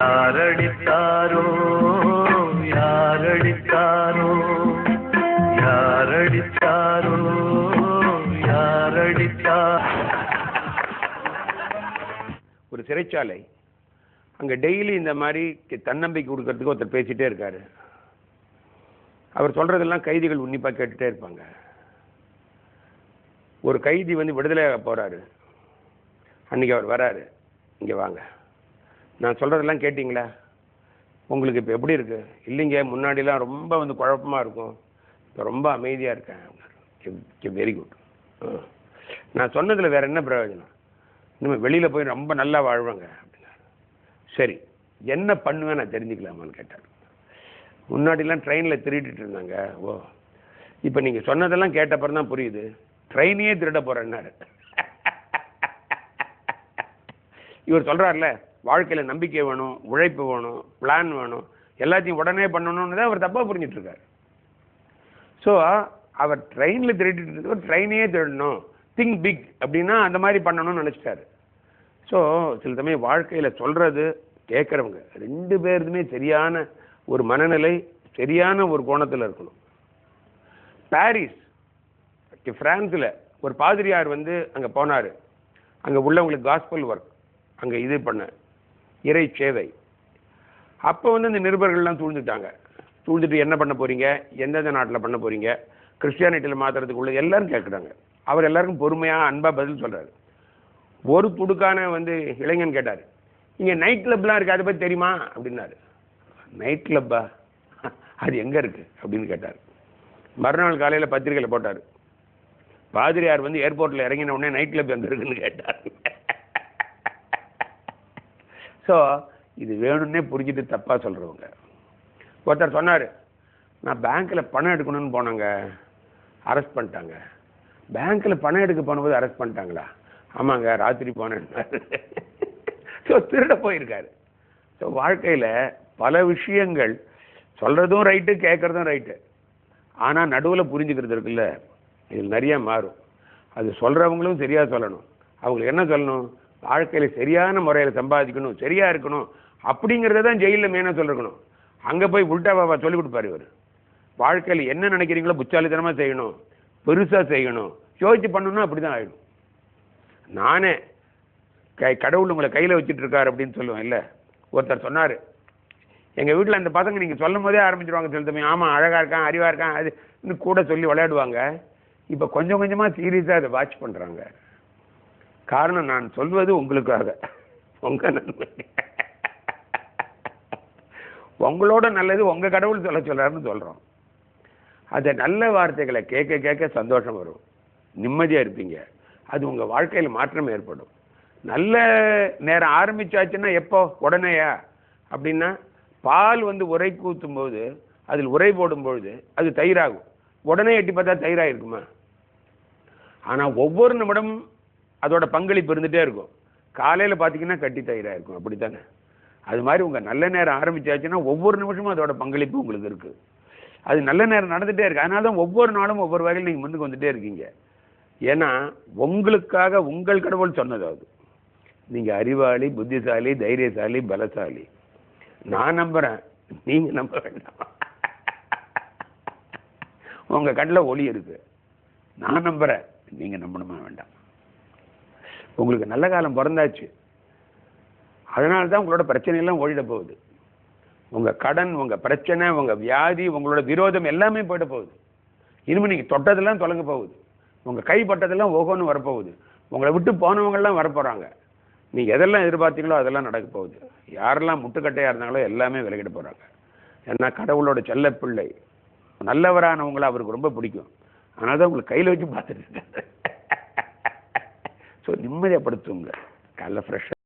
யாரடித்தாரோ? யாரடித்தாரோ? யாரடித்தாரோ? யாரடித்தார் ஒரு சிறைச்சாலை. அங்கே டெய்லி இந்த மாதிரி தன்னம்பிக்கை கொடுக்கறதுக்கு ஒருத்தர் பேசிட்டே இருக்காரு. அவர் சொல்றதெல்லாம் கைதிகள் உன்னிப்பாக கேட்டுட்டே இருப்பாங்க. ஒரு கைதி வந்து விடுதலையாக போறாரு. அன்னைக்கு அவர் வராரு. இங்கே வாங்க. நான் சொல்கிறதெல்லாம் கேட்டிங்களா? உங்களுக்கு இப்போ எப்படி இருக்குது இல்லைங்க முன்னாடிலாம் ரொம்ப வந்து குழப்பமா இருக்கும். இப்போ ரொம்ப அமைதியாக இருக்கேன். வெரி குட் நான் சொன்னதில் வேறு என்ன பிரயோஜனம்? இனிமேல் வெளியில் போய் ரொம்ப நல்லா வாழ்வாங்க அப்படின்னாரு. சரி என்ன பண்ணுவேன் நான் தெரிஞ்சுக்கலாமான்னு கேட்டார். முன்னாடிலாம் ட்ரெயினில் திருடிட்டு இருந்தாங்க. ஓ. இப்போ நீங்கள் சொன்னதெல்லாம் கேட்டப்பறம் தான் புரியுது. ட்ரெயினையே திருட போகிறேன்னாரு இவர் சொல்கிறார்ல வாழ்க்கையில் நம்பிக்கை வேணும் உழைப்பு வேணும் பிளான் வேணும் எல்லாத்தையும் உடனே பண்ணணும்னு தான் அவர் தப்பாக புரிஞ்சிட்ருக்கார் ஸோ அவர் ட்ரெயினில் திருடிட்டு இருந்தவர் ட்ரெயினே திருடணும் திங்க் பிக் அப்படின்னா அந்த மாதிரி பண்ணணும்னு நினச்சிட்டாரு. ஸோ சில சமயம் வாழ்க்கையில் சொல்கிறது கேட்குறவங்க ரெண்டு பேருதுமே சரியான ஒரு மனநிலை சரியான ஒரு கோணத்தில் இருக்கணும். பாரிஸ் ஃப்ரான்ஸில் ஒரு பாதிரியார் வந்து அங்கே போனார். அங்கே உள்ளவங்களுக்கு காஸ்பல் ஒர்க் அங்கே இது பண்ண. இறை சேவை. அப்போ வந்து இந்த நிருபர்கள்லாம் சூழ்ந்துட்டாங்க. சூழ்ந்துட்டு என்ன பண்ண போறீங்க? எந்தெந்த நாட்டில் பண்ண போறீங்க? கிறிஸ்டியானிட்டியில் மாத்துறதுக்குள்ள எல்லாரும் கேட்குறாங்க அவர் எல்லாருக்கும் பொறுமையாக அன்பாக பதில் சொல்கிறாரு ஒரு துடுக்கான வந்து இளைஞன் கேட்டார். இங்கே நைட் கிளப்லாம் இருக்குது அதை பற்றி தெரியுமா? அப்படின்னாரு. நைட் கிளப்பா அது எங்கே இருக்குது அப்படின்னு கேட்டார். மறுநாள் காலையில் பத்திரிக்கையில் போட்டார். பாதிரியார் வந்து ஏர்போர்ட்டில் இறங்கின உடனே நைட் கிளப் எங்கே இருக்குன்னு கேட்டார். ஸோ இது வேணும்னே புரிஞ்சுட்டு தப்பாக சொல்கிறவங்க ஒருத்தர் சொன்னார் நான் பேங்க்கில் பணம் எடுக்கணும்னு போனாங்க அரெஸ்ட் பண்ணிட்டாங்க. பேங்க்கில் பணம் எடுக்க போனபோது அரெஸ்ட் பண்ணிட்டாங்களா? ஆமாங்க ராத்திரி போனேன். ஸோ திருட போயிருக்காரு. ஸோ வாழ்க்கையில் பல விஷயங்கள் சொல்கிறதும் ரைட்டு கேட்குறதும் ரைட்டு ஆனால் நடுவில் புரிஞ்சுக்கிறது இருக்குல்ல இதில் நிறையா மாறும். அது சொல்கிறவங்களும் சரியாக சொல்லணும். அவங்களுக்கு என்ன சொல்லணும்? வாழ்க்கையில் சரியான முறையில் சம்பாதிக்கணும் சரியாக இருக்கணும் அப்படிங்கிறத தான் ஜெயிலில் மெயினாக சொல்லிருக்கணும். அங்கே போய் உல்டா பாபா சொல்லி கொடுப்பாரு இவர். வாழ்க்கையில் என்ன நினைக்கிறீங்களோ புச்சாலித்தனமாக செய்யணும் பெருசாக செய்யணும் யோசிச்சு பண்ணணும்னா அப்படி தான் ஆகிடும் நானே கை கடவுள் உங்களை கையில் வச்சுட்டு இருக்காரு அப்படின்னு சொல்லுவேன் இல்லை. ஒருத்தர் சொன்னார் எங்கள் வீட்டில் அந்த பசங்க நீங்கள் சொல்லும் போதே ஆரம்பிச்சிருவாங்க சில சமயம். ஆமாம் அழகாக இருக்கான் அறிவாக இருக்கான் அது இன்னும் கூட சொல்லி விளையாடுவாங்க. இப்போ கொஞ்சம் கொஞ்சமாக சீரியஸாக அதை வாட்ச் பண்ணுறாங்க காரணம் நான் சொல்வது உங்களுக்காக. உங்கள் நன்மை. உங்களோட நல்லது உங்கள் கடவுள் சொல்ல சொல்கிறார்னு சொல்கிறோம் அந்த நல்ல வார்த்தைகளை கேட்க கேட்க சந்தோஷம் வரும். நிம்மதியாக இருப்பீங்க. அது உங்கள் வாழ்க்கையில் மாற்றம் ஏற்படும். நல்ல நேரம் ஆரம்பிச்சாச்சுன்னா எப்போ? உடனேயா? அப்படின்னா பால் வந்து உரை கூத்தும் போது அதில் உரை போடும் பொழுது அது தயிராகும். உடனே எட்டி பார்த்தா தயிராக இருக்குமா ஆனால் ஒவ்வொரு நிமிடமும் அதோட பங்களிப்பு இருந்துகிட்டே இருக்கும். காலையில் பார்த்தீங்கன்னா கட்டி தயிராக இருக்கும் அப்படித்தானே? அது மாதிரி உங்கள் நல்ல நேரம் ஆரம்பிச்சாச்சுன்னா ஒவ்வொரு நிமிஷமும் அதோட பங்களிப்பு உங்களுக்கு இருக்குது அது நல்ல நேரம் நடந்துகிட்டே இருக்குது அதனால தான் ஒவ்வொரு நாளும் ஒவ்வொரு வகையில் நீங்கள் முன்னுக்கு வந்துகிட்டே இருக்கீங்க. ஏன்னா உங்களுக்காக உங்கள் கடவுள் சொன்னது அது. நீங்கள் அறிவாளி புத்திசாலி தைரியசாலி பலசாலி. நான் நம்புகிறேன் நீங்கள் நம்ப வேண்டாம். உங்கள் கண்ணில் ஒளி இருக்குது நான் நம்புகிறேன் நீங்கள் நம்பணுமா வேண்டாம். உங்களுக்கு நல்ல காலம் பிறந்தாச்சு. அதனால தான் உங்களோட பிரச்சனையெல்லாம் ஓடிட போகுது. உங்கள் கடன் உங்கள் பிரச்சனை உங்கள் வியாதி உங்களோட விரோதம் எல்லாமே போயிட போகுது. இனிமேல் நீங்கள் தொட்டதெல்லாம் தொலைங்க போகுது. உங்கள் கைப்பட்டதெல்லாம் ஓகோன்னு வரப்போகுது. உங்களை விட்டு போனவங்கெல்லாம் வரப்போகிறாங்க நீங்கள் எதெல்லாம் எதிர்பார்த்தீங்களோ அதெல்லாம் நடக்க போகுது. யாரெல்லாம் முட்டுக்கட்டையாக இருந்தாங்களோ எல்லாமே விலகிட போகிறாங்க ஏன்னா கடவுளோட செல்ல பிள்ளை நல்லவரானவங்கள அவருக்கு ரொம்ப பிடிக்கும். அதனால தான் உங்களுக்கு கையில் வச்சு பார்த்துட்டு ஸோ நிம்மதியாக படுத்துங்க. காலைல ஃப்ரெஷ்ஷாக